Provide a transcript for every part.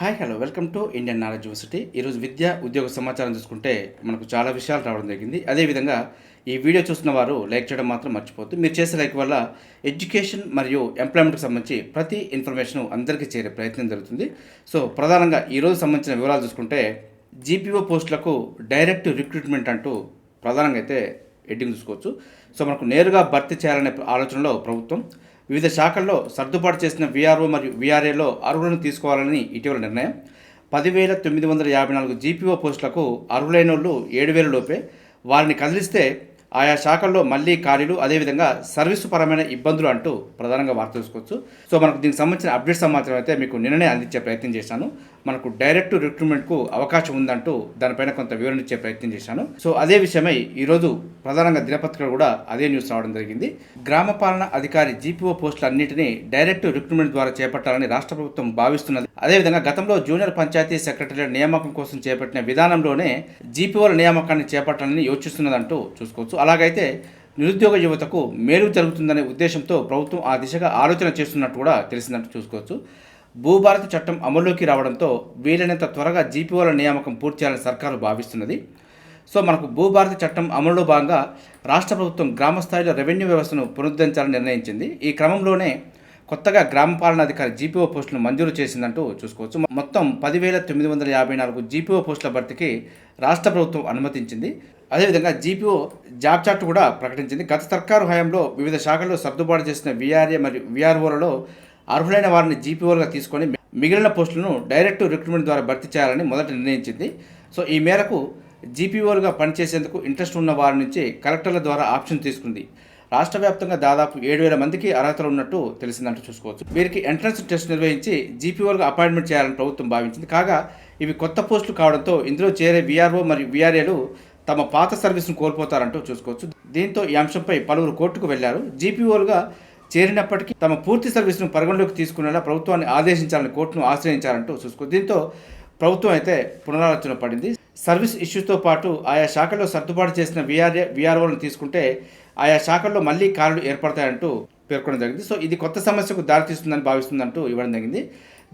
Hi hello welcome to Indian knowledge university. ఈరోజు విద్య ఉద్యోగ సమాచారం చూసుకుంటే మనకు చాలా విషయాలు రావడం జరిగింది. అదేవిధంగా ఈ వీడియో చూస్తున్న వారు లైక్ చేయడం మాత్రం మర్చిపోద్దు మీరు చేసే లైక్ వల్ల ఎడ్యుకేషన్ మరియు ఎంప్లాయ్మెంట్కి సంబంధించి ప్రతి ఇన్ఫర్మేషన్ అందరికీ చేరే ప్రయత్నం జరుగుతుంది. సో ప్రధానంగా ఈరోజు సంబంధించిన వివరాలు చూసుకుంటే జీపీఓ పోస్టులకు డైరెక్ట్ రిక్రూట్మెంట్ అంటూ ప్రధానంగా అయితే ఎడ్డింగ్ చూసుకోవచ్చు. సో మనకు నేరుగా భర్తీ చేయాలనే ఆలోచనలో ప్రభుత్వం వివిధ శాఖల్లో సర్దుబాటు చేసిన వీఆర్ఓ మరియు వీఆర్ఏలో అర్హులను తీసుకోవాలని ఇటీవల నిర్ణయం. పదివేల తొమ్మిది వందల యాభై నాలుగు జీపీఓ పోస్టులకు అర్హులైన వాళ్ళు ఏడు వేల లోపే. వారిని కదిలిస్తే ఆయా శాఖల్లో మళ్ళీ ఖాళీలు అదేవిధంగా సర్వీసు పరమైన ఇబ్బందులు అంటూ ప్రధానంగా వార్త చూసుకోవచ్చు సో మనకు దీనికి సంబంధించిన అప్డేట్ సమాచారం అయితే మీకు నిన్ననే అందించే ప్రయత్నం చేశాను. మనకు డైరెక్ట్ రిక్రూట్మెంట్కు అవకాశం ఉందంటూ దానిపైన కొంత వివరణ ఇచ్చే ప్రయత్నం చేశాను. సో అదే విషయమై ఈరోజు ప్రధానంగా దినపత్రికలు కూడా అదే న్యూస్ రావడం జరిగింది. గ్రామ పాలన అధికారి జీపీఓ పోస్టులన్నింటినీ డైరెక్ట్ రిక్రూట్మెంట్ ద్వారా చేపట్టాలని రాష్ట్ర ప్రభుత్వం భావిస్తున్నది. అదేవిధంగా గతంలో జూనియర్ పంచాయతీ సెక్రటరీల నియామకం కోసం చేపట్టిన విధానంలోనే జీపీఓల నియామకాన్ని చేపట్టాలని యోచిస్తున్నదంటూ చూసుకోవచ్చు. అలాగైతే నిరుద్యోగ యువతకు మేలు జరుగుతుందనే ఉద్దేశంతో ప్రభుత్వం ఆ దిశగా ఆలోచన చేస్తున్నట్టు కూడా తెలిసిందంటూ చూసుకోవచ్చు. భూభారతి చట్టం అమల్లోకి రావడంతో వీలైనంత త్వరగా జీపీఓల నియామకం పూర్తి చేయాలని సర్కారు భావిస్తున్నది. సో మనకు భూభారతి చట్టం అమలులో భాగంగా రాష్ట్ర ప్రభుత్వం గ్రామ స్థాయిలో రెవెన్యూ వ్యవస్థను పునరుద్ధరించాలని నిర్ణయించింది. ఈ క్రమంలోనే కొత్తగా గ్రామ పాలనాధికారి జీపీఓ పోస్టులను మంజూరు చేసిందంటూ చూసుకోవచ్చు. మొత్తం పదివేల తొమ్మిది వందల యాభై నాలుగు జీపీఓ పోస్టుల భర్తీకి రాష్ట్ర ప్రభుత్వం అనుమతించింది. అదేవిధంగా జీపీఓ జాబ్ చార్ట్ కూడా ప్రకటించింది. గత సర్కారు హయాంలో వివిధ శాఖల్లో సర్దుబాటు చేసిన వీఆర్ఏ మరియు వీఆర్ఓలలో అర్హులైన వారిని జీపీఓలుగా తీసుకొని మిగిలిన పోస్టులను డైరెక్ట్ రిక్రూట్మెంట్ ద్వారా భర్తీ చేయాలని మొదట నిర్ణయించింది. సో ఈ మేరకు జీపీఓలుగా పనిచేసేందుకు ఇంట్రెస్ట్ ఉన్న వారి నుంచి కలెక్టర్ల ద్వారా ఆప్షన్ తీసుకుంది. రాష్ట్ర వ్యాప్తంగా దాదాపు ఏడు వేల మందికి అర్హతలు ఉన్నట్టు తెలిసిందంటూ చూసుకోవచ్చు. వీరికి ఎంట్రన్స్ టెస్ట్ నిర్వహించి జీపీఓలుగా అపాయింట్మెంట్ చేయాలని ప్రభుత్వం భావించింది. కాగా ఇవి కొత్త పోస్టులు కావడంతో ఇందులో చేరే వీఆర్ఓ మరియు వీఆర్ఏలు తమ పాత సర్వీస్ను కోల్పోతారంటూ చూసుకోవచ్చు. దీంతో ఈ అంశంపై పలువురు కోర్టుకు వెళ్ళారు. జీపీఓలుగా చేరినప్పటికీ తమ పూర్తి సర్వీసును పరిగణలోకి తీసుకునేలా ప్రభుత్వాన్ని ఆదేశించాలని కోర్టును ఆశ్రయించాలంటూ చూసుకుంది దీంతో ప్రభుత్వం అయితే పునరాలోచన పడింది. సర్వీస్ ఇష్యూతో పాటు ఆయా శాఖల్లో సర్దుబాటు చేసిన వీఆర్ఏ విఆర్ఓలను తీసుకుంటే ఆయా శాఖల్లో మళ్ళీ ఖాళీలు ఏర్పడతాయంటూ పేర్కొనడం జరిగింది. సో ఇది కొత్త సమస్యకు దారితీస్తుందని భావిస్తుందంటూ ఇవ్వడం జరిగింది.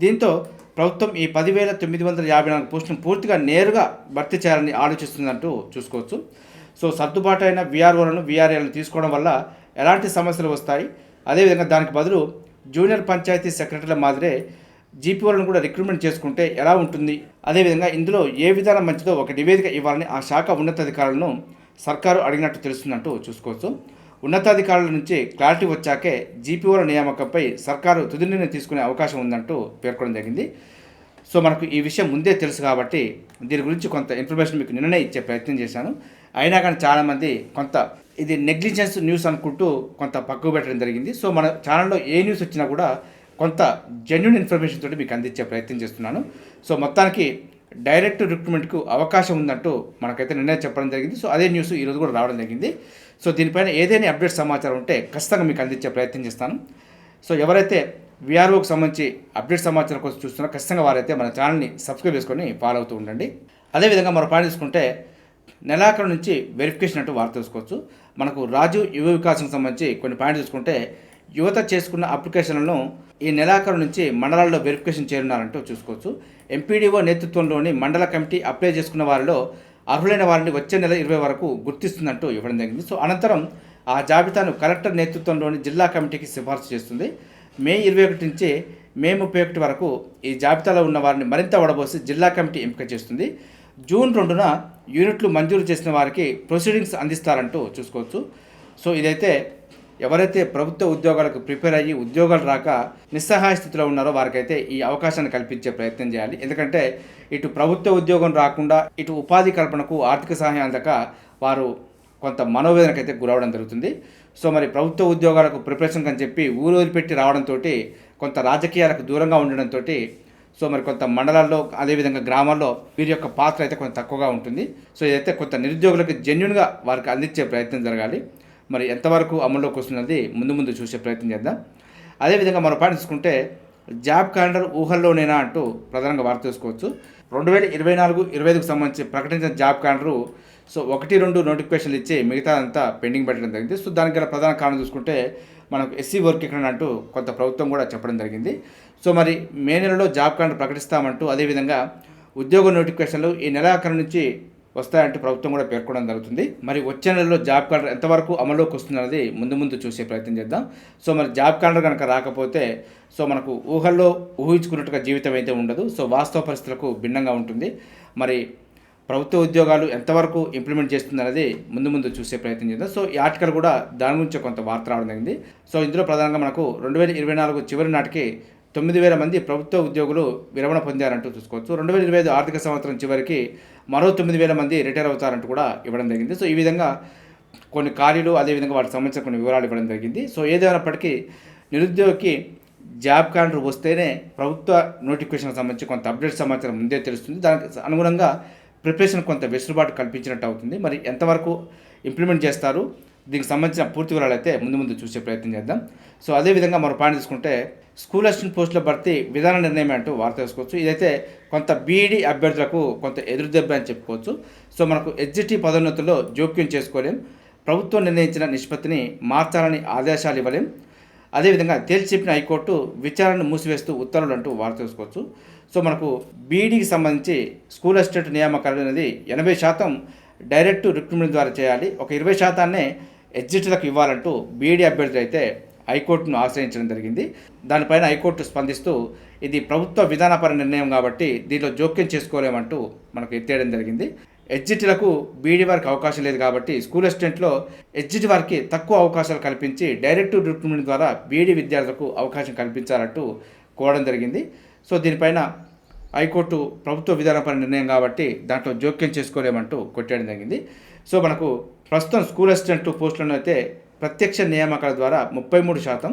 దీంతో ప్రభుత్వం ఈ పదివేల తొమ్మిది వందల యాభై నాలుగు పోస్టును పూర్తిగా నేరుగా భర్తీ చేయాలని ఆలోచిస్తుందంటూ చూసుకోవచ్చు. సో సర్దుబాటు అయిన వీఆర్ఓలను వీఆర్ఏలను తీసుకోవడం వల్ల ఎలాంటి సమస్యలు వస్తాయి? అదేవిధంగా దానికి బదులు జూనియర్ పంచాయతీ సెక్రటరీల మాదిరే జీపీఓలను కూడా రిక్రూట్మెంట్ చేసుకుంటే ఎలా ఉంటుంది? అదేవిధంగా ఇందులో ఏ విధానం మంచిదో ఒక నివేదిక ఇవ్వాలని ఆ శాఖ ఉన్నతాధికారులను సర్కారు అడిగినట్టు తెలుస్తుందంటూ చూసుకోవచ్చు. ఉన్నతాధికారుల నుంచి క్లారిటీ వచ్చాకే జీపీఓల నియామకంపై సర్కారు తుది నిర్ణయం తీసుకునే అవకాశం ఉందంటూ పేర్కొనడం జరిగింది. సో మనకు ఈ విషయం ముందే తెలుసు కాబట్టి దీని గురించి కొంత ఇన్ఫర్మేషన్ మీకు నిన్ననే ఇచ్చే ప్రయత్నం చేశాను. అయినా కానీ చాలామంది కొంత ఇది నెగ్లిజెన్స్ న్యూస్ అనుకుంటూ కొంత పక్కకు పెట్టడం జరిగింది. సో మన ఛానల్లో ఏ న్యూస్ వచ్చినా కూడా కొంత జెన్యున్ ఇన్ఫర్మేషన్ తోటి మీకు అందించే ప్రయత్నం చేస్తున్నాను. సో మొత్తానికి డైరెక్ట్ రిక్రూట్మెంట్కు అవకాశం ఉందంటూ మనకైతే నిర్ణయం చెప్పడం జరిగింది. సో అదే న్యూస్ ఈరోజు కూడా రావడం జరిగింది. సో దీనిపైన ఏదైనా అప్డేట్ సమాచారం ఉంటే ఖచ్చితంగా మీకు అందించే ప్రయత్నం చేస్తాను. సో ఎవరైతే విఆర్ఓకి సంబంధించి అప్డేట్ సమాచారం కోసం చూస్తున్నారో ఖచ్చితంగా వారైతే మన ఛానల్ని సబ్స్క్రైబ్ చేసుకొని ఫాలో అవుతూ ఉండండి. అదేవిధంగా మరో పాయింట్ తీసుకుంటే నెలాఖరు నుంచి వెరిఫికేషన్ అంటూ వార్త తెలుసుకోవచ్చు. మనకు రాజు యువ వికాసం సంబంధించి కొన్ని పాయింట్ చూసుకుంటే యువత చేసుకున్న అప్లికేషన్లను ఈ నెలాఖరు నుంచి మండలాల్లో వెరిఫికేషన్ చేరున్నారంటూ చూసుకోవచ్చు. ఎంపీడీఓ నేతృత్వంలోని మండల కమిటీ అప్లై చేసుకున్న వారిలో అర్హులైన వారిని వచ్చే నెల ఇరవై వరకు గుర్తిస్తుందంటూ ఇవ్వడం జరిగింది. సో అనంతరం ఆ జాబితాను కలెక్టర్ నేతృత్వంలోని జిల్లా కమిటీకి సిఫార్సు చేస్తుంది. మే ఇరవై ఒకటి నుంచి మే ముప్పై ఒకటి వరకు ఈ జాబితాలో ఉన్న వారిని మరింత వడబోసి జిల్లా కమిటీ ఎంపిక చేస్తుంది. జూన్ రెండున యూనిట్లు మంజూరు చేసిన వారికి ప్రొసీడింగ్స్ అందిస్తారంటూ చూసుకోవచ్చు. సో ఇదైతే ఎవరైతే ప్రభుత్వ ఉద్యోగాలకు ప్రిపేర్ అయ్యి ఉద్యోగాలు రాక నిస్సహాయ స్థితిలో ఉన్నారో వారికైతే ఈ అవకాశాన్ని కల్పించే ప్రయత్నం చేయాలి. ఎందుకంటే ఇటు ప్రభుత్వ ఉద్యోగం రాకుండా ఇటు ఉపాధి కల్పనకు ఆర్థిక సహాయం అందక వారు కొంత మనోవేదనకైతే గురవడం జరుగుతుంది. సో మరి ప్రభుత్వ ఉద్యోగాలకు ప్రిపరేషన్ అని చెప్పి ఊరు వదిలిపెట్టి రావడంతో కొంత రాజకీయాలకు దూరంగా ఉండడంతో సో మరి కొంత మండలాల్లో అదేవిధంగా గ్రామాల్లో వీరి యొక్క పాత్ర అయితే కొంత తక్కువగా ఉంటుంది. సో ఇదైతే కొంత నిరుద్యోగులకు జెన్యున్గా వారికి అందించే ప్రయత్నం జరగాలి మరి ఎంతవరకు అమల్లోకి వస్తున్నది ముందు ముందు చూసే ప్రయత్నం చేద్దాం. అదేవిధంగా మనం పాటించుకుంటే తీసుకుంటే జాబ్ క్యాలెండర్ ఊహల్లోనేనా అంటూ ప్రధానంగా వార్త చూసుకోవచ్చు రెండు వేల ఇరవై నాలుగు ఇరవై ఐదుకు సంబంధించి ప్రకటించిన జాబ్ క్యాలెండరు సో ఒకటి రెండు నోటిఫికేషన్లు ఇచ్చి మిగతా అంతా పెండింగ్ పెట్టడం జరిగింది. సో దానికి గల ప్రధాన కారణం చూసుకుంటే మనకు ఎస్సీ వర్క్ ఇక్కడ అంటూ కొంత ప్రభుత్వం కూడా చెప్పడం జరిగింది. సో మరి మే నెలలో జాబ్ కార్డు ప్రకటిస్తామంటూ అదేవిధంగా ఉద్యోగ నోటిఫికేషన్లు ఈ నెలాఖరు నుంచి వస్తాయంటూ ప్రభుత్వం కూడా పేర్కొనడం జరుగుతుంది. మరి వచ్చే నెలలో జాబ్ కార్డు ఎంతవరకు అమల్లోకి వస్తుందన్నది ముందు ముందు చూసే ప్రయత్నం చేద్దాం. సో మరి జాబ్ కార్డు కనుక రాకపోతే సో మనకు ఊహల్లో ఊహించుకున్నట్టుగా జీవితం అయితే ఉండదు. సో వాస్తవ పరిస్థితులకు భిన్నంగా ఉంటుంది. మరి ప్రభుత్వ ఉద్యోగాలు ఎంతవరకు ఇంప్లిమెంట్ చేస్తుందనేది ముందు ముందు చూసే ప్రయత్నం చేద్దాం. సో ఈ ఆర్టికల్ కూడా దాని గురించి కొంత వార్త రావడం జరిగింది. సో ఇందులో ప్రధానంగా మనకు రెండు వేల ఇరవై నాలుగు చివరి నాటికి తొమ్మిది వేల మంది ప్రభుత్వ ఉద్యోగులు విరమణ పొందారంటూ చూసుకోవచ్చు. రెండు వేల ఇరవై ఐదు ఆర్థిక సంవత్సరం చివరికి మరో తొమ్మిది వేల మంది రిటైర్ అవుతారంటూ కూడా ఇవ్వడం జరిగింది. సో ఈ విధంగా కొన్ని ఖాళీలు అదేవిధంగా వాటికి సంబంధించిన కొన్ని వివరాలు ఇవ్వడం జరిగింది. సో ఏదైనప్పటికీ నిరుద్యోగికి జాబ్ క్యాలెండర్ వస్తేనే ప్రభుత్వ నోటిఫికేషన్ సంబంధించి కొంత అప్డేట్ సమాచారం ముందే తెలుస్తుంది. దానికి అనుగుణంగా ప్రిపరేషన్ కొంత వెసులుబాటు కల్పించినట్టు అవుతుంది. మరి ఎంతవరకు ఇంప్లిమెంట్ చేస్తారు? దీనికి సంబంధించిన పూర్తి వివరాలు అయితే ముందు ముందు చూసే ప్రయత్నం చేద్దాం. సో అదేవిధంగా మరో పాయింట్ తీసుకుంటే స్కూల్ అసిస్టెంట్ పోస్టుల భర్తీ విధాన నిర్ణయం అంటూ వార్త తెలుసుకోవచ్చు ఇదైతే కొంత బీఈడి అభ్యర్థులకు కొంత ఎదురుదెబ్బ అని చెప్పుకోవచ్చు. సో మనకు హెచ్జిటి పదోన్నతుల్లో జోక్యం చేసుకోలేం. ప్రభుత్వం నిర్ణయించిన నిష్పత్తిని మార్చాలని ఆదేశాలు ఇవ్వలేం. అదేవిధంగా తేల్చి చెప్పిన హైకోర్టు విచారణను మూసివేస్తూ ఉత్తర్వులు అంటూ వార్త తెలుసుకోవచ్చు సో మనకు బీఈడికి సంబంధించి స్కూల్ అసిస్టెంట్ నియామకాలు అనేది ఎనభై శాతం డైరెక్ట్ రిక్రూట్మెంట్ ద్వారా చేయాలి. ఒక ఇరవై శాతాన్నే ఎగ్జిట్లకు ఇవ్వాలంటూ బీఈడీ అభ్యర్థులు అయితే హైకోర్టును ఆశ్రయించడం జరిగింది. దానిపైన హైకోర్టు స్పందిస్తూ ఇది ప్రభుత్వ విధానపర నిర్ణయం కాబట్టి దీనిలో జోక్యం చేసుకోలేమంటూ మనకు ఎత్తేయడం జరిగింది. ఎగ్జిట్లకు బీడీ వారికి అవకాశం లేదు కాబట్టి స్కూల్ అసిస్టెంట్లో ఎగ్జిట్ వారికి తక్కువ అవకాశాలు కల్పించి డైరెక్ట్ రిక్రూట్మెంట్ ద్వారా బీడీ విద్యార్థులకు అవకాశం కల్పించాలంటూ కోరడం జరిగింది. సో దీనిపైన హైకోర్టు ప్రభుత్వ విధానపర నిర్ణయం కాబట్టి దాంట్లో జోక్యం చేసుకోలేమంటూ కొట్టేయడం జరిగింది. సో మనకు ప్రస్తుతం స్కూల్ అసిస్టెంట్ పోస్టులను అయితే ప్రత్యక్ష నియామకాల ద్వారా ముప్పై మూడు శాతం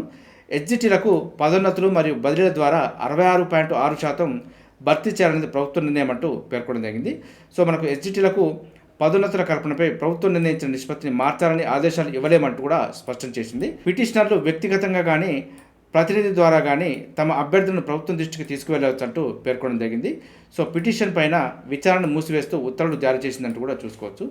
ఎడ్జిటీలకు పదోన్నతులు మరియు బదిలీల ద్వారా అరవై ఆరు పాయింట్ ఆరు శాతం భర్తీ చేయాలనేది ప్రభుత్వ నిర్ణయం అంటూ పేర్కొనడం జరిగింది. సో మనకు ఎస్జిటీలకు పదోన్నతుల కల్పనపై ప్రభుత్వం నిర్ణయించిన నిష్పత్తిని మార్చాలని ఆదేశాలు ఇవ్వలేమంటూ కూడా స్పష్టం చేసింది. పిటిషనర్లు వ్యక్తిగతంగా కానీ ప్రతినిధి ద్వారా కానీ తమ అభ్యర్థులను ప్రభుత్వం దృష్టికి తీసుకువెళ్ళవచ్చు అంటూ పేర్కొనడం జరిగింది. సో పిటిషన్ పైన విచారణ మూసివేస్తూ ఉత్తర్వులు జారీ చేసిందంటూ కూడా చూసుకోవచ్చు.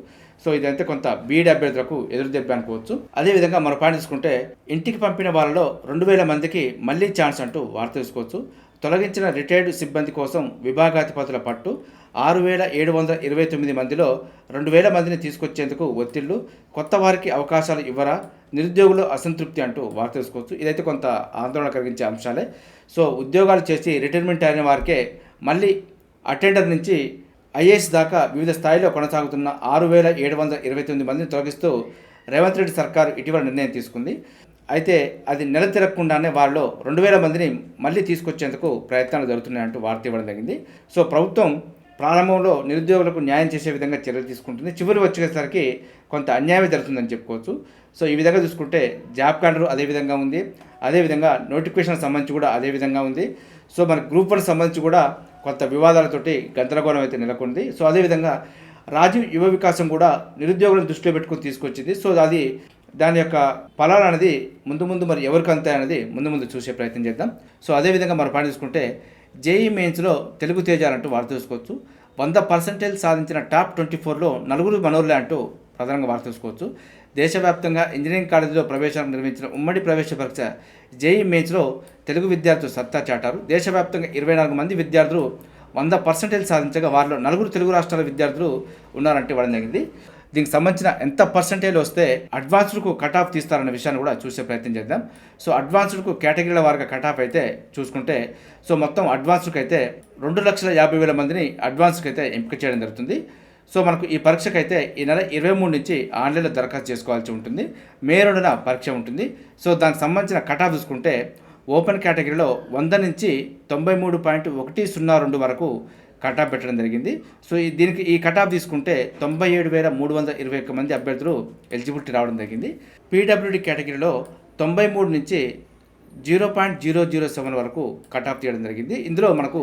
సో ఇదంతా కొంత బీఈడి అభ్యర్థులకు ఎదురుదెబ్బ అనుకోవచ్చు. అదేవిధంగా మరో పాయింట్ తీసుకుంటే ఇంటికి పంపిన వాళ్ళలో రెండు వేల మందికి మళ్ళీ ఛాన్స్ అంటూ వార్త తీసుకోవచ్చు. తొలగించిన రిటైర్డ్ సిబ్బంది కోసం విభాగాధిపతుల పట్టు ఆరు వేల ఏడు వందల ఇరవై తొమ్మిది మందిలో రెండు వేల మందిని తీసుకొచ్చేందుకు ఒత్తిళ్ళు కొత్త వారికి అవకాశాలు ఇవ్వరా నిరుద్యోగులు అసంతృప్తి అంటూ వార్త తెలుసుకోవచ్చు. ఇదైతే కొంత ఆందోళన కలిగించే అంశాలే. సో ఉద్యోగాలు చేసి రిటైర్మెంట్ అయిన వారికే మళ్ళీ అటెండర్ నుంచి ఐఏఎస్ దాకా వివిధ స్థాయిలో కొనసాగుతున్న ఆరు వేల ఏడు వందల ఇరవై తొమ్మిది మందిని తొలగిస్తూ రేవంత్ రెడ్డి సర్కారు ఇటీవల నిర్ణయం తీసుకుంది. అయితే అది నెల తిరగకుండానే వారిలో రెండు వేల మందిని మళ్ళీ తీసుకొచ్చేందుకు ప్రయత్నాలు జరుగుతున్నాయంటూ వార్త ఇవ్వడం జరిగింది. సో ప్రభుత్వం ప్రారంభంలో నిరుద్యోగులకు న్యాయం చేసే విధంగా చర్యలు తీసుకుంటుంది. చివరి వచ్చేసరికి కొంత అన్యాయం జరుగుతుందని చెప్పుకోవచ్చు. సో ఈ విధంగా చూసుకుంటే జాబ్ కార్డు అదే విధంగా ఉంది. అదేవిధంగా నోటిఫికేషన్ సంబంధించి కూడా అదే విధంగా ఉంది. సో మన గ్రూప్ వన్ సంబంధించి కూడా కొంత వివాదాలతోటి గందరగోళం అయితే నెలకొంది. సో అదేవిధంగా రాజీవ్ యువ వికాసం కూడా నిరుద్యోగులను దృష్టిలో పెట్టుకుని తీసుకొచ్చింది. సో అది దాని యొక్క ఫలాలు అనేది ముందు ముందు మరి ఎవరికి అంతాయి అనేది ముందు ముందు చూసే ప్రయత్నం చేద్దాం. సో అదేవిధంగా మనం పని తీసుకుంటే జేఈ మెయిన్స్లో తెలుగు తేజాలంటూ వార్త చూసుకోవచ్చు వంద పర్సెంటేజ్ సాధించిన టాప్ ట్వంటీ ఫోర్లో నలుగురు మనోర్లే అంటూ ప్రధానంగా వార్త చూసుకోవచ్చు దేశవ్యాప్తంగా ఇంజనీరింగ్ కాలేజీలో ప్రవేశాలు నిర్వహించిన ఉమ్మడి ప్రవేశ పరీక్ష జేఈ మెయిన్స్లో తెలుగు విద్యార్థులు సత్తా చాటారు. దేశవ్యాప్తంగా ఇరవై నాలుగు మంది విద్యార్థులు వంద పర్సెంటేజ్ సాధించగా వారిలో నలుగురు తెలుగు రాష్ట్రాల విద్యార్థులు ఉన్నారంటే ఇవ్వడం జరిగింది. దీనికి సంబంధించిన ఎంత పర్సంటేజ్ వస్తే అడ్వాన్స్డ్కు కట్ ఆఫ్ తీస్తారన్న విషయాన్ని కూడా చూసే ప్రయత్నం చేద్దాం. సో అడ్వాన్స్డ్కు కేటగిరీల వారిగా కట్ ఆఫ్ అయితే చూసుకుంటే సో మొత్తం అడ్వాన్స్డ్కి అయితే రెండు లక్షల యాభై వేల మందిని అడ్వాన్స్కి అయితే ఎంపిక చేయడం జరుగుతుంది. సో మనకు ఈ పరీక్షకు అయితే ఈ నెల ఇరవై మూడు నుంచి ఆన్లైన్లో దరఖాస్తు చేసుకోవాల్సి ఉంటుంది. మే రెండున పరీక్ష ఉంటుంది. సో దానికి సంబంధించిన కట్ ఆఫ్ చూసుకుంటే ఓపెన్ కేటగిరీలో వంద నుంచి తొంభై మూడు పాయింట్ ఒకటి సున్నా రెండు వరకు కటాఫ్ పెట్టడం జరిగింది. సో ఈ దీనికి ఈ కటాఫ్ తీసుకుంటే తొంభై ఏడు వేల మూడు వందల ఇరవై ఒక్క మంది అభ్యర్థులు ఎలిజిబిలిటీ రావడం జరిగింది. పీడబ్ల్యూడి కేటగిరీలో తొంభై మూడు నుంచి zero point zero zero seven వరకు కట్ ఆఫ్ జరిగింది. ఇందులో మనకు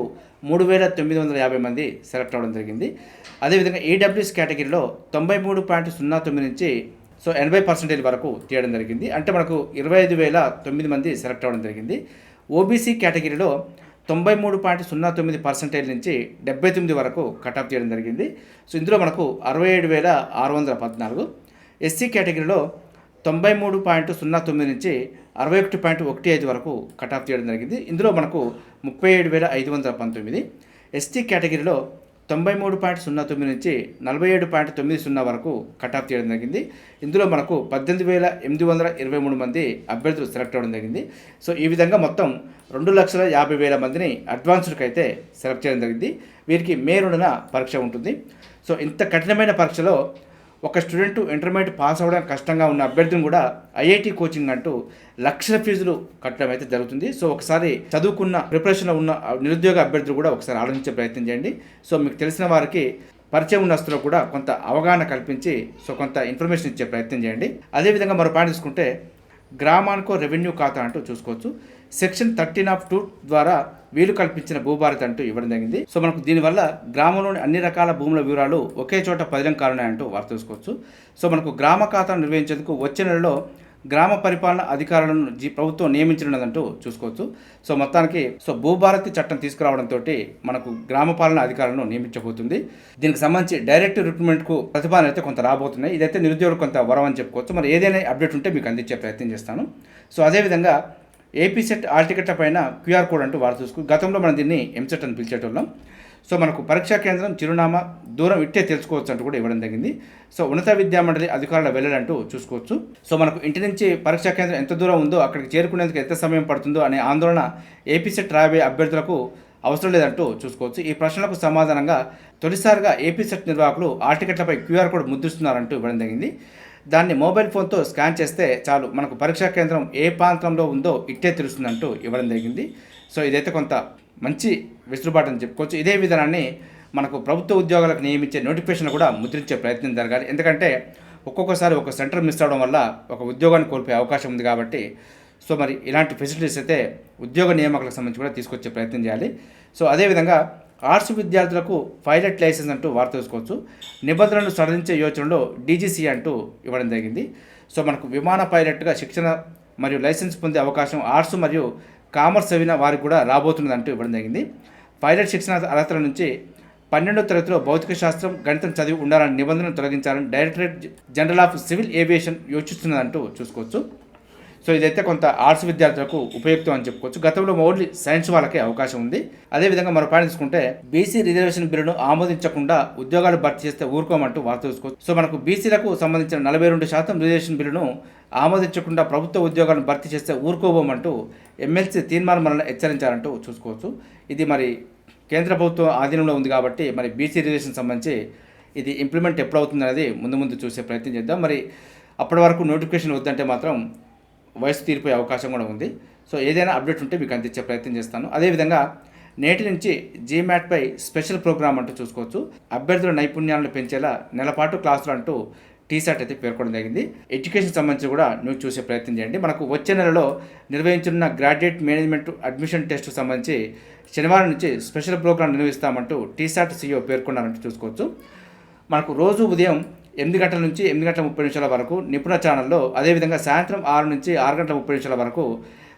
మూడు వేల తొమ్మిది వందల యాభై మంది సెలెక్ట్ అవ్వడం జరిగింది. అదేవిధంగా ఈడబ్ల్యూఎస్ కేటగిరీలో తొంభై మూడు పాయింట్ సున్నా తొమ్మిది నుంచి సో ఎనభై పర్సెంటేజ్ వరకు తీయడం జరిగింది. అంటే మనకు ఇరవై ఐదు వేల తొమ్మిది మంది సెలెక్ట్ అవ్వడం జరిగింది. ఓబీసీ కేటగిరీలో తొంభై మూడు పాయింట్ సున్నా తొమ్మిది పర్సెంటేజ్ నుంచి డెబ్బై తొమ్మిది వరకు కటాప్ చేయడం జరిగింది. సో ఇందులో మనకు అరవై ఏడు వేల ఆరు వందల పద్నాలుగు. ఎస్సీ కేటగిరీలో తొంభై మూడు పాయింట్ సున్నా తొమ్మిది నుంచి అరవై ఒకటి పాయింట్ ఒకటి ఐదు వరకు కటాఫ్ చేయడం జరిగింది. ఇందులో మనకు ముప్పై ఏడు వేల ఐదు వందల పంతొమ్మిది. ఎస్టీ కేటగిరీలో తొంభై మూడు పాయింట్ సున్నా తొమ్మిది నుంచి నలభై ఏడు పాయింట్ తొమ్మిది సున్నా వరకు కట్ ఆఫ్ చేయడం జరిగింది. ఇందులో మనకు పద్దెనిమిది వేల ఎనిమిది వందల ఇరవై మూడు మంది అభ్యర్థులు సెలెక్ట్ అవ్వడం జరిగింది. సో ఈ విధంగా మొత్తం రెండు లక్షల యాభై వేల మందిని అడ్వాన్స్డ్కి అయితే సెలెక్ట్ చేయడం జరిగింది. వీరికి మే రెండున పరీక్ష ఉంటుంది. సో ఇంత కఠినమైన పరీక్షలో ఒక స్టూడెంట్ ఇంటర్మీడియట్ పాస్ అవ్వడం కష్టంగా ఉన్న అభ్యర్థిని కూడా ఐఐటి కోచింగ్ అంటూ లక్షల ఫీజులు కట్టడం అయితే జరుగుతుంది. సో ఒకసారి చదువుకున్న ప్రిపరేషన్లో ఉన్న నిరుద్యోగ అభ్యర్థులు కూడా ఒకసారి ఆలోచించే ప్రయత్నం చేయండి. సో మీకు తెలిసిన వారికి పరిచయం ఉన్న కూడా కొంత అవగాహన కల్పించి సో కొంత ఇన్ఫర్మేషన్ ఇచ్చే ప్రయత్నం చేయండి. అదేవిధంగా మరో పాయింట్ తీసుకుంటే గ్రామానికో రెవెన్యూ ఖాతా అంటూ చూసుకోవచ్చు. సెక్షన్ థర్టీన్ ఆఫ్ టూ ద్వారా వీలు కల్పించిన భూభారతి అంటూ ఇవ్వడం జరిగింది. సో మనకు దీనివల్ల గ్రామంలోని అన్ని రకాల భూముల వివరాలు ఒకే చోట పదిలం కానున్నాయంటూ వారు చూసుకోవచ్చు సో మనకు గ్రామ ఖాతాను నిర్వహించేందుకు వచ్చే నెలలో గ్రామ పరిపాలన అధికారులను జీ ప్రభుత్వం నియమించినదంటూ చూసుకోవచ్చు. సో మొత్తానికి సో భూభారతి చట్టం తీసుకురావడంతో మనకు గ్రామ పాలన అధికారులను నియమించబోతుంది. దీనికి సంబంధించి డైరెక్ట్ రిక్రూట్మెంట్కు ప్రతిపాదన అయితే కొంత రాబోతున్నాయి. ఇదైతే నిరుద్యోగులు కొంత వరం అని చెప్పుకోవచ్చు. మరి ఏదైనా అప్డేట్ ఉంటే మీకు అందించే ప్రయత్నం చేస్తాను. సో అదేవిధంగా ఏపీ సెట్ ఆల్ టికెట్ల పైన క్యూఆర్ కోడ్ అంటూ వారు చూసుకు గతంలో మనం దీన్ని ఎంసెట్ అని పిలిచేటోళ్ళం సో మనకు పరీక్షా కేంద్రం చిరునామా దూరం ఇట్టే తెలుసుకోవచ్చు అంటూ కూడా ఇవ్వడం జరిగింది. సో ఉన్నత విద్యా మండలి అధికారుల వెళ్ళాలంటూ చూసుకోవచ్చు. సో మనకు ఇంటి నుంచి పరీక్షా కేంద్రం ఎంత దూరం ఉందో అక్కడికి చేరుకునేందుకు ఎంత సమయం పడుతుందో అనే ఆందోళన ఏపీ సెట్ రాబోయే అభ్యర్థులకు అవసరం లేదంటూ చూసుకోవచ్చు. ఈ ప్రశ్నలకు సమాధానంగా తొలిసారిగా ఏపీ సెట్ నిర్వాహకులు ఆ టికెట్లపై క్యూఆర్ కోడ్ ముద్రిస్తున్నారంటూ ఇవ్వడం జరిగింది. దాన్ని మొబైల్ ఫోన్తో స్కాన్ చేస్తే చాలు మనకు పరీక్షా కేంద్రం ఏ ప్రాంతంలో ఉందో ఇట్టే తెలుస్తుందంటూ ఇవ్వడం జరిగింది. సో ఇదైతే కొంత మంచి వెసులుబాటు అని చెప్పుకోవచ్చు. ఇదే విధానాన్ని మనకు ప్రభుత్వ ఉద్యోగాలకు నియమించే నోటిఫికేషన్ కూడా ముద్రించే ప్రయత్నం జరగాలి. ఎందుకంటే ఒక్కొక్కసారి ఒక సెంటర్ మిస్ అవడం వల్ల ఒక ఉద్యోగాన్ని కోల్పోయే అవకాశం ఉంది కాబట్టి సో మరి ఇలాంటి ఫెసిలిటీస్ అయితే ఉద్యోగ నియామకాలకు సంబంధించి కూడా తీసుకొచ్చే ప్రయత్నం చేయాలి. సో అదేవిధంగా ఆర్ట్స్ విద్యార్థులకు పైలట్ లైసెన్స్ అంటూ వారు చూసుకోవచ్చు నిబంధనలు సడలించే యోచనలో డీజీసీ అంటూ ఇవ్వడం జరిగింది. సో మనకు విమాన పైలట్గా శిక్షణ మరియు లైసెన్స్ పొందే అవకాశం ఆర్ట్స్ మరియు కామర్స్ చదివిన వారికి కూడా రాబోతున్నది అంటూ ఇవ్వడం జరిగింది. పైలట్ శిక్షణ అర్హతల నుంచి పన్నెండో తరగతిలో భౌతిక శాస్త్రం గణితం చదివి ఉండాలని నిబంధనలు తొలగించాలని directorate general of civil aviation యోచిస్తున్నదంటూ చూసుకోవచ్చు. సో ఇదైతే కొంత ఆర్ట్స్ విద్యార్థులకు ఉపయుక్తం అని చెప్పుకోవచ్చు. గతంలో ఓన్లీ సైన్స్ వాళ్ళకే అవకాశం ఉంది. అదేవిధంగా మరో పాయింట్ తీసుకుంటే బీసీ రిజర్వేషన్ బిల్లును ఆమోదించకుండా ఉద్యోగాలు భర్తీ చేస్తే ఊరుకోమంటూ వార్త చూసుకోవచ్చు. సో మనకు బీసీలకు సంబంధించిన నలభై రెండు శాతం రిజర్వేషన్ బిల్లును ఆమోదించకుండా ప్రభుత్వ ఉద్యోగాలను భర్తీ చేస్తే ఊరుకోబోమంటూ ఎమ్మెల్సీ తీర్మానం మనల్ని హెచ్చరించారంటూ చూసుకోవచ్చు. ఇది మరి కేంద్ర ప్రభుత్వం ఆధీనంలో ఉంది కాబట్టి మరి బీసీ రిజర్వేషన్ సంబంధించి ఇది ఇంప్లిమెంట్ ఎప్పుడు అవుతుంది అనేది ముందు ముందు చూసే ప్రయత్నం చేద్దాం. మరి అప్పటి వరకు నోటిఫికేషన్ వద్దంటే మాత్రం వయసు తీరిపోయే అవకాశం కూడా ఉంది. సో ఏదైనా అప్డేట్ ఉంటే మీకు అందించే ప్రయత్నం చేస్తాను. అదేవిధంగా నేటి నుంచి జీమాట్పై స్పెషల్ ప్రోగ్రామ్ అంటూ చూసుకోవచ్చు. అభ్యర్థుల నైపుణ్యాలను పెంచేలా నెలపాటు క్లాసులు అంటూ టీసాట్ అయితే పేర్కొనడం జరిగింది. ఎడ్యుకేషన్ సంబంధించి కూడా నువ్వు చూసే ప్రయత్నం చేయండి. మనకు వచ్చే నెలలో నిర్వహించనున్న గ్రాడ్యుయేట్ మేనేజ్మెంట్ అడ్మిషన్ టెస్ట్ సంబంధించి శనివారం నుంచి స్పెషల్ ప్రోగ్రాం నిర్వహిస్తామంటూ టీసాట్ సీఈఓ పేర్కొన్నారంటూ చూసుకోవచ్చు. మనకు రోజు ఉదయం ఎనిమిది గంటల నుంచి ఎనిమిది గంటల ముప్పై నిమిషాల వరకు నిపుణ ఛానల్లో అదేవిధంగా సాయంత్రం ఆరు నుంచి ఆరు గంటల ముప్పై నిమిషాల వరకు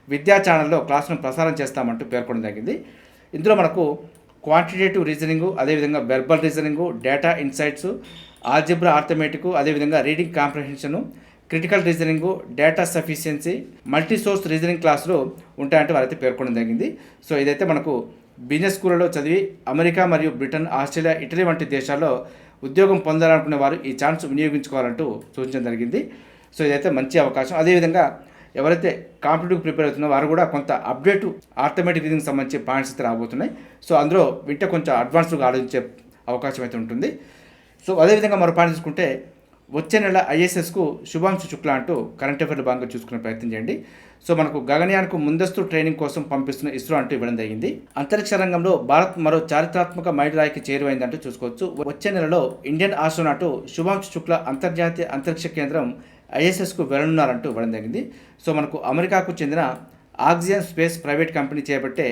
విద్యా ఛానల్లో క్లాసును ప్రసారం చేస్తామంటూ పేర్కొనడం జరిగింది. ఇందులో మనకు క్వాంటిటేటివ్ రీజనింగు అదేవిధంగా verbal reasoning data insights algebra arithmetic అదేవిధంగా reading comprehension critical reasoning data sufficiency multi source reasoning క్లాసులు ఉంటాయంటే వారైతే పేర్కొనడం జరిగింది. సో ఇదైతే మనకు బిజినెస్ స్కూళ్ళలో చదివి అమెరికా మరియు బ్రిటన్ ఆస్ట్రేలియా ఇటలీ వంటి దేశాల్లో ఉద్యోగం పొందాలనుకునే వారు ఈ ఛాన్స్ వినియోగించుకోవాలంటూ సూచించడం జరిగింది. సో ఇదైతే మంచి అవకాశం. అదేవిధంగా ఎవరైతే కాంపిటేటివ్ ప్రిపేర్ అవుతున్నో వారు కూడా కొంత అప్డేట్ ఆర్థమెటిక్ రీడింగ్ సంబంధించి పాయింట్స్ అయితే రాబోతున్నాయి. సో అందులో వింటే కొంచెం అడ్వాన్స్డ్గా ఆలోచించే అవకాశం అయితే ఉంటుంది. సో అదేవిధంగా మరో పాయింట్ చూసుకుంటే వచ్చే నెల ఐఎస్ఎస్కు శుభాంశు శుక్లా అంటూ కరెంట్ అఫైర్లు భాగంగా చూసుకునే ప్రయత్నం చేయండి. సో మనకు గగనయాన్కు ముందస్తు ట్రైనింగ్ కోసం పంపిస్తున్న ఇస్రో అంటూ ఇవ్వడం జరిగింది అంతరిక్ష రంగంలో భారత్ మరో చారిత్రాత్మక మైలురాయికి చేరువైందంటూ చూసుకోవచ్చు. వచ్చే నెలలో ఇండియన్ ఆస్ట్రోనాట్ శుభాంశు శుక్లా అంతర్జాతీయ అంతరిక్ష కేంద్రం ఐఎస్ఎస్కు వెళ్ళనున్నారంటూ ఇవ్వడం జరిగింది సో మనకు అమెరికాకు చెందిన ఆక్సిజన్ స్పేస్ ప్రైవేట్ కంపెనీ చేపట్టే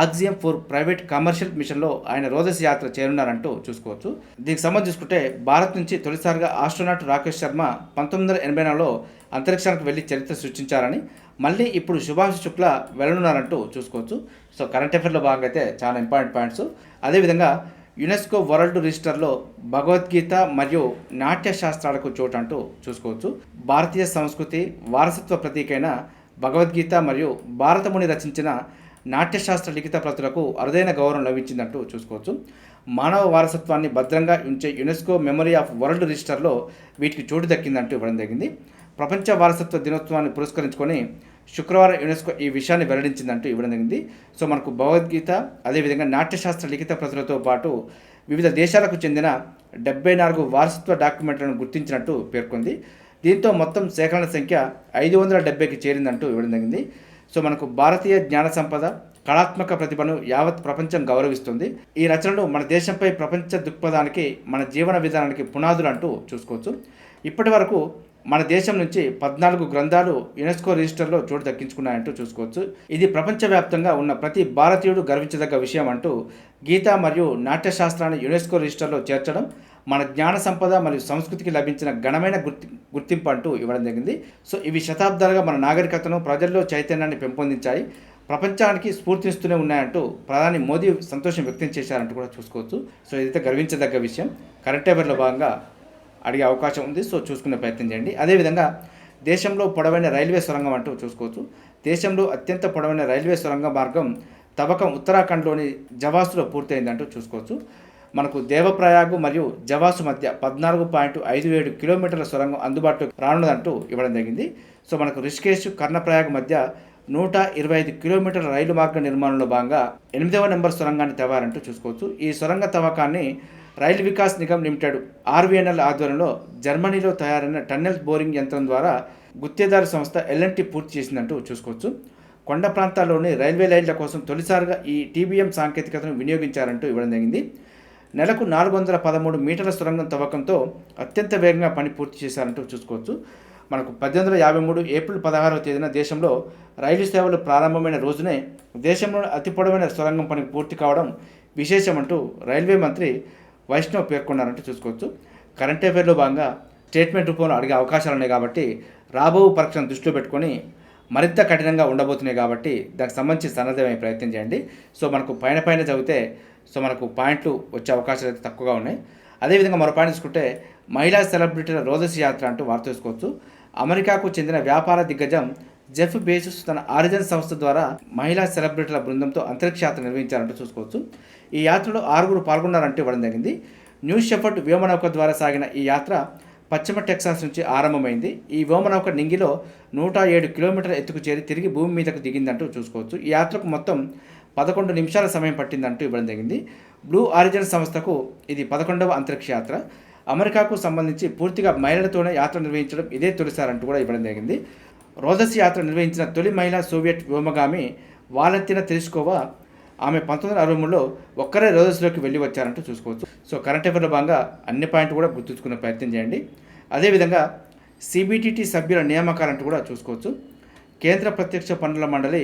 ఆక్సియం ఫోర్ ప్రైవేట్ కమర్షియల్ మిషన్లో ఆయన రోజస్ యాత్ర చేరున్నారంటూ చూసుకోవచ్చు. దీనికి సంబంధించి చూసుకుంటే భారత్ నుంచి తొలిసారిగా ఆస్ట్రోనాట్ రాకేష్ శర్మ పంతొమ్మిది వందల ఎనభై నాలుగులో అంతరిక్షానికి వెళ్ళి చరిత్ర సృష్టించారని మళ్ళీ ఇప్పుడు సుభాష్ శుక్ల వెళ్ళనున్నారంటూ చూసుకోవచ్చు. సో కరెంట్ అఫేర్లో భాగంగా అయితే చాలా ఇంపార్టెంట్ పాయింట్స్. అదేవిధంగా యునెస్కో వరల్డ్ రిజిస్టర్లో భగవద్గీత మరియు నాట్య శాస్త్రాలకు చోటు అంటూ చూసుకోవచ్చు. భారతీయ సంస్కృతి వారసత్వ ప్రతీకైన భగవద్గీత మరియు భారతముని రచించిన నాట్యశాస్త్ర లిఖిత ప్రతులకు అరుదైన గౌరవం లభించిందంటూ చూసుకోవచ్చు. మానవ వారసత్వాన్ని భద్రంగా ఉంచే యునెస్కో మెమరీ ఆఫ్ వరల్డ్ రిజిస్టర్లో వీటికి చోటు దక్కిందంటూ ఇవ్వడం జరిగింది. ప్రపంచ వారసత్వ దినోత్సవాన్ని పురస్కరించుకొని శుక్రవారం యునెస్కో ఈ విషయాన్ని వెల్లడించిందంటూ ఇవ్వడం జరిగింది. సో మనకు భగవద్గీత అదేవిధంగా నాట్యశాస్త్ర లిఖిత ప్రతులతో పాటు వివిధ దేశాలకు చెందిన డెబ్బై నాలుగు వారసత్వ డాక్యుమెంట్లను గుర్తించినట్టు పేర్కొంది. దీంతో మొత్తం సేకరణ సంఖ్య ఐదు వందల డెబ్బైకి చేరిందంటూ ఇవ్వడం జరిగింది. సో మనకు భారతీయ జ్ఞాన సంపద కళాత్మక ప్రతిభను యావత్ ప్రపంచం గౌరవిస్తుంది. ఈ రచనలు మన దేశంపై ప్రపంచ దృక్పథానికి మన జీవన విధానానికి పునాదులు అంటూ చూసుకోవచ్చు. ఇప్పటి వరకు మన దేశం నుంచి పద్నాలుగు గ్రంథాలు యునెస్కో రిజిస్టర్లో చోటు దక్కించుకున్నాయంటూ చూసుకోవచ్చు. ఇది ప్రపంచవ్యాప్తంగా ఉన్న ప్రతి భారతీయుడు గర్వించదగ్గ విషయం అంటూ గీత మరియు నాట్యశాస్త్రాన్ని యునెస్కో రిజిస్టర్లో చేర్చడం మన జ్ఞాన సంపద మరియు సంస్కృతికి లభించిన ఘనమైన గుర్తి గుర్తింపు అంటూ ఇవ్వడం జరిగింది. సో ఇవి శతాబ్దాలుగా మన నాగరికతను ప్రజల్లో చైతన్యాన్ని పెంపొందించాయి. ప్రపంచానికి స్ఫూర్తిస్తూనే ఉన్నాయంటూ ప్రధాని మోదీ సంతోషం వ్యక్తం చేశారంటూ కూడా చూసుకోవచ్చు. సో ఇదైతే గర్వించదగ్గ విషయం. కరెంట్ అఫేర్లో భాగంగా అడిగే అవకాశం ఉంది. సో చూసుకునే ప్రయత్నం చేయండి. అదేవిధంగా దేశంలో పొడవైన రైల్వే సొరంగం అంటూ చూసుకోవచ్చు. దేశంలో అత్యంత పొడవైన రైల్వే సొరంగ మార్గం తవ్వకం ఉత్తరాఖండ్లోని జవాసులో పూర్తయిందంటూ చూసుకోవచ్చు. మనకు దేవప్రయాగ్ మరియు జవాసు మధ్య పద్నాలుగు పాయింట్ ఐదు ఏడు కిలోమీటర్ల సొరంగం అందుబాటులోకి రానున్నదంటూ ఇవ్వడం జరిగింది. సో మనకు రిషికేశ్ కర్ణప్రయాగ్ మధ్య నూట ఇరవై ఐదు కిలోమీటర్ల రైలు మార్గ నిర్మాణంలో భాగంగా ఎనిమిదవ నెంబర్ సొరంగాన్ని తవ్వారంటూ చూసుకోవచ్చు. ఈ సొరంగ తవ్వకాన్ని రైలు వికాస్ నిగమ్ లిమిటెడ్ ఆర్వీఎన్ఎల్ ఆధ్వర్యంలో జర్మనీలో తయారైన టన్నెల్ బోరింగ్ యంత్రం ద్వారా గుత్తేదారు సంస్థ ఎల్ఎన్టీ పూర్తి చేసిందంటూ చూసుకోవచ్చు. కొండ ప్రాంతాల్లోని రైల్వే లైన్ల కోసం తొలిసారిగా ఈ టీబీఎం సాంకేతికతను వినియోగించారంటూ ఇవ్వడం జరిగింది. నెలకు నాలుగు వందల పదమూడు మీటర్ల సొరంగం తవ్వకంతో అత్యంత వేగంగా పని పూర్తి చేశారంటూ చూసుకోవచ్చు. మనకు పద్దెనిమిది వందల యాభై మూడు ఏప్రిల్ పదహారవ తేదీన దేశంలో రైలు సేవలు ప్రారంభమైన రోజునే దేశంలోని అతి పొడవైన సొరంగం పని పూర్తి కావడం విశేషమంటూ రైల్వే మంత్రి వైష్ణవ్ పేర్కొన్నారంటూ చూసుకోవచ్చు. కరెంట్ అఫైర్లో భాగంగా స్టేట్మెంట్ రూపంలో అడిగే అవకాశాలు ఉన్నాయి కాబట్టి రాబో పరీక్షను దృష్టిలో పెట్టుకొని మరింత కఠినంగా ఉండబోతున్నాయి కాబట్టి దానికి సంబంధించి సన్నద్ధమయ్యే ప్రయత్నం చేయండి. సో మనకు పైన పైన చదివితే సో మనకు పాయింట్లు వచ్చే అవకాశాలు అయితే తక్కువగా ఉన్నాయి. అదేవిధంగా మరో పాయింట్ తీసుకుంటే మహిళా సెలబ్రిటీల రోజస్ యాత్ర అంటూ వార్త తీసుకోవచ్చు అమెరికాకు చెందిన వ్యాపార దిగ్గజం జెఫ్ బేసిస్ తన ఆరిజన్ సంస్థ ద్వారా మహిళా సెలబ్రిటీల బృందంతో అంతరిక్ష యాత్ర నిర్వహించారంటూ చూసుకోవచ్చు. ఈ యాత్రలో ఆరుగురు పాల్గొన్నారంటూ ఇవ్వడం జరిగింది. న్యూ షెఫర్డ్ వ్యోమనౌక ద్వారా సాగిన ఈ యాత్ర పశ్చిమ టెక్సాస్ నుంచి ఆరంభమైంది. ఈ వ్యోమనౌక నింగిలో నూట ఏడు కిలోమీటర్ల ఎత్తుకు చేరి తిరిగి భూమి మీదకు దిగిందంటూ చూసుకోవచ్చు. ఈ యాత్రకు మొత్తం పదకొండు నిమిషాల సమయం పట్టిందంటూ ఇవ్వడం జరిగింది. బ్లూ ఆరిజిన్ సంస్థకు ఇది పదకొండవ అంతరిక్ష యాత్ర. అమెరికాకు సంబంధించి పూర్తిగా మహిళలతోనే యాత్ర నిర్వహించడం ఇదే తొలిసారంటూ కూడా ఇవ్వడం జరిగింది. రోదస్ యాత్ర నిర్వహించిన తొలి మహిళా సోవియట్ వ్యోమగామి వాలంతిన తెలుసుకోవా ఆమె పంతొమ్మిది వందల అరవై మూడులో ఒక్కరే రోజస్లోకి వెళ్ళి వచ్చారంటూ చూసుకోవచ్చు. సో కరెంట్ అఫైర్లో భాగంగా అన్ని పాయింట్ కూడా గుర్తుంచుకునే ప్రయత్నం చేయండి. అదేవిధంగా సిబిటిటి సభ్యుల నియామకాలంటూ కూడా చూసుకోవచ్చు. కేంద్ర ప్రత్యక్ష పన్నుల మండలి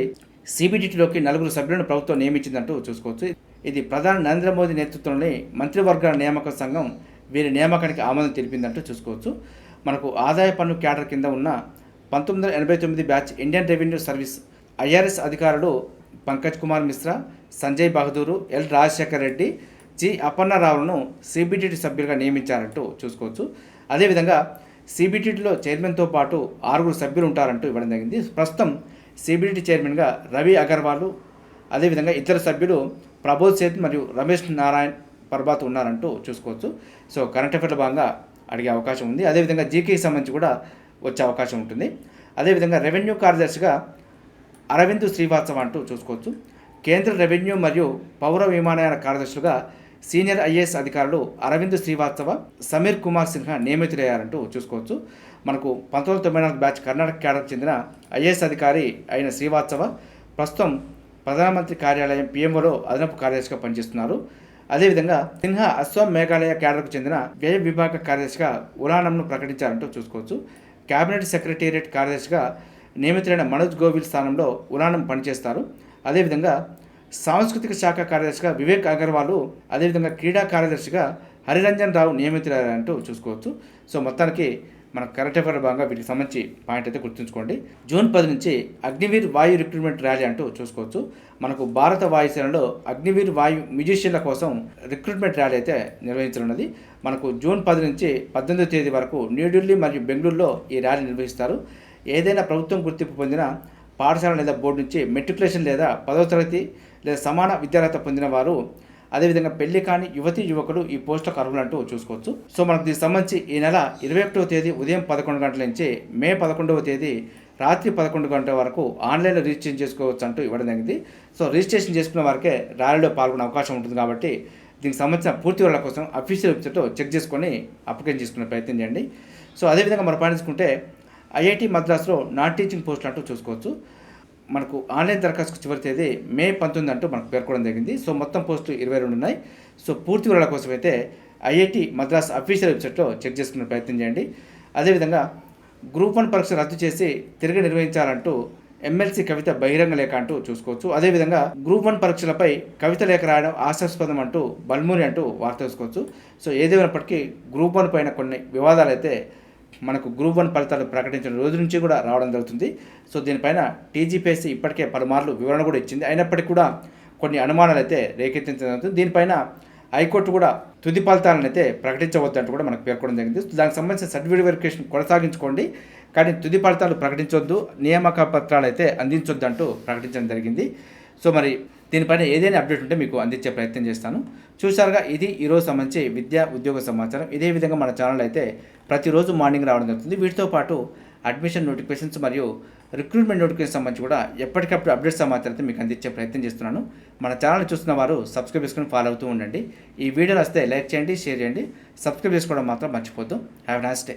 సిబిడిటీలోకి నలుగురు సభ్యులను ప్రభుత్వం నియమించిందంటూ చూసుకోవచ్చు. ఇది ప్రధాని నరేంద్ర మోదీ నేతృత్వంలోని మంత్రివర్గాల నియామక సంఘం వీరి నియామకానికి ఆమోదం తెలిపిందంటూ చూసుకోవచ్చు. మనకు ఆదాయ పన్ను క్యాడర్ కింద ఉన్న పంతొమ్మిది వందల ఎనభై తొమ్మిది batch Indian revenue service IRS అధికారులు పంకజ్ కుమార్ మిశ్రా సంజయ్ బహదూరు ఎల్ రాజశేఖర్ రెడ్డి జి అపన్నారావులను సిబిడిటి సభ్యులుగా నియమించారంటూ చూసుకోవచ్చు. అదేవిధంగా సిబిటిలో చైర్మన్తో పాటు ఆరుగురు సభ్యులు ఉంటారంటూ ఇవ్వడం జరిగింది. ప్రస్తుతం సిబిడిటీ చైర్మన్గా రవి అగర్వాల్ అదేవిధంగా ఇతర సభ్యులు ప్రబోధ్ సేత్ మరియు రమేష్ నారాయణ్ పర్బాత్ ఉన్నారంటూ చూసుకోవచ్చు. సో కరెంట్ అఫైర్లో భాగంగా అడిగే అవకాశం ఉంది. అదేవిధంగా జీకేకి సంబంధించి కూడా వచ్చే అవకాశం ఉంటుంది. అదేవిధంగా రెవెన్యూ కార్యదర్శిగా అరవింద్ శ్రీవాత్సవ అంటూ చూసుకోవచ్చు. కేంద్ర రెవెన్యూ మరియు పౌర విమానయాన కార్యదర్శులుగా సీనియర్ ఐఏఎస్ అధికారులు అరవింద్ శ్రీవాత్సవ సమీర్ కుమార్ సిన్హా నియమితులయ్యారంటూ చూసుకోవచ్చు. మనకు పంతొమ్మిది తొంభై నాలుగు బ్యాచ్ కర్ణాటక క్యాడర్కి చెందిన ఐఏఎస్ అధికారి అయిన శ్రీవాత్సవ ప్రస్తుతం ప్రధానమంత్రి కార్యాలయం పిఎంఓలో అదనపు కార్యదర్శిగా పనిచేస్తున్నారు. అదేవిధంగా సిన్హా అస్సాం మేఘాలయ క్యాడర్కు చెందిన వ్యయ విభాగ కార్యదర్శిగా ఉలానంను ప్రకటించారంటూ చూసుకోవచ్చు. కేబినెట్ సెక్రటేరియట్ కార్యదర్శిగా నియమితులైన మనోజ్ గోవిల్ స్థానంలో ఉలానం పనిచేస్తారు. అదేవిధంగా సాంస్కృతిక శాఖ కార్యదర్శిగా వివేక్ అగర్వాల్ అదేవిధంగా క్రీడా కార్యదర్శిగా హరిరంజన్ రావు నియమితులంటూ చూసుకోవచ్చు. సో మొత్తానికి మన కరెక్ట్ అఫేర్ భాగంగా వీటికి సంబంధించి పాయింట్ అయితే గుర్తుంచుకోండి. జూన్ పది నుంచి అగ్నివీర్ వాయు రిక్రూట్మెంట్ ర్యాలీ అంటూ చూసుకోవచ్చు. మనకు భారత వాయుసేనలో అగ్నివీర్ వాయు మ్యూజిషియన్ల కోసం రిక్రూట్మెంట్ ర్యాలీ అయితే నిర్వహించనున్నది. మనకు జూన్ పది నుంచి పద్దెనిమిదో తేదీ వరకు న్యూఢిల్లీ మరియు బెంగళూరులో ఈ ర్యాలీ నిర్వహిస్తారు. ఏదైనా ప్రభుత్వం గుర్తింపు పొందిన పాఠశాల లేదా బోర్డు నుంచి మెట్రికులేషన్ లేదా పదవ తరగతి లేదా సమాన విద్యార్హత పొందిన వారు అదేవిధంగా పెళ్ళి కాని యువతి యువకులు ఈ పోస్టులకు అర్హులంటూ చూసుకోవచ్చు. సో మనకు దీనికి సంబంధించి ఈ నెల ఇరవై ఒకటవ తేదీ ఉదయం పదకొండు గంటల నుంచి మే పదకొండవ తేదీ రాత్రి పదకొండు గంటల వరకు ఆన్లైన్లో రిజిస్ట్రేషన్ చేసుకోవచ్చు అంటూ ఇవ్వడం జరిగింది. సో రిజిస్ట్రేషన్ చేసుకున్న వారికే ర్యాలీలో పాల్గొనే అవకాశం ఉంటుంది కాబట్టి దీనికి సంబంధించిన పూర్తి వివరాల కోసం అఫీషియల్ వెబ్సైట్ చెక్ చేసుకొని అప్లికేషన్ చేసుకునే ప్రయత్నం చేయండి. సో అదేవిధంగా మనం పాటించుకుంటే ఐఐటి మద్రాసులో నాన్ టీచింగ్ పోస్టులు అంటూ చూసుకోవచ్చు. మనకు ఆన్లైన్ దరఖాస్తు చివరి తేదీ మే పంతొమ్మిది అంటూ మనకు పేర్కొనడం జరిగింది. సో మొత్తం పోస్టులు ఇరవై రెండు ఉన్నాయి. సో పూర్తి వివరాల కోసం అయితే ఐఐటి మద్రాస్ అఫీషియల్ వెబ్సైట్లో చెక్ చేసుకునే ప్రయత్నం చేయండి. అదేవిధంగా గ్రూప్ వన్ పరీక్ష రద్దు చేసి తిరిగి నిర్వహించాలంటూ ఎమ్మెల్సీ కవిత బహిరంగ లేఖ అంటూ చూసుకోవచ్చు. అదేవిధంగా గ్రూప్ వన్ పరీక్షలపై కవిత లేఖ రాయడం ఆశాస్పదం అంటూ బల్మూరి అంటూ వార్త చూసుకోవచ్చు. సో ఏదేమైనప్పటికీ గ్రూప్ వన్ పైన కొన్ని వివాదాలు అయితే మనకు గ్రూప్ వన్ ఫలితాలు ప్రకటించిన రోజు నుంచి కూడా రావడం జరుగుతుంది. సో దీనిపైన టీజీపీఎస్సీ ఇప్పటికే పలుమార్లు వివరణ కూడా ఇచ్చింది. అయినప్పటికీ కూడా కొన్ని అనుమానాలు అయితే రేకెత్తించడం జరుగుతుంది. దీనిపైన హైకోర్టు కూడా తుది ఫలితాలను అయితే ప్రకటించవద్దంటూ కూడా మనకు పేర్కొనడం జరిగింది. దానికి సంబంధించిన సర్టిఫికేట్ వెరిఫికేషన్ కొనసాగించుకోండి. కానీ తుది ఫలితాలు ప్రకటించొద్దు నియామక పత్రాలు అయితే అందించొద్దు అంటూ ప్రకటించడం జరిగింది. సో మరి దీనిపైన ఏదైనా అప్డేట్ ఉంటే మీకు అందించే ప్రయత్నం చేస్తాను. చూసారుగా ఇది ఈరోజు సంబంధించి విద్యా ఉద్యోగ సమాచారం. ఇదే విధంగా మన ఛానల్ అయితే ప్రతిరోజు మార్నింగ్ రావడం జరుగుతుంది. వీటితో పాటు అడ్మిషన్ నోటిఫికేషన్స్ మరియు రిక్రూట్మెంట్ నోటిఫికేషన్ సంబంధించి కూడా ఎప్పటికప్పుడు అప్డేట్ సమాచారం అయితే మీకు అందించే ప్రయత్నం చేస్తున్నాను. మన ఛానల్ చూస్తున్న వారు సబ్స్క్రైబ్ చేసుకుని ఫాలో అవుతూ ఉండండి. ఈ వీడియోలు వస్తే లైక్ చేయండి షేర్ చేయండి. సబ్స్క్రైబ్ చేసుకోవడం మాత్రం మర్చిపోద్దు. Have nice day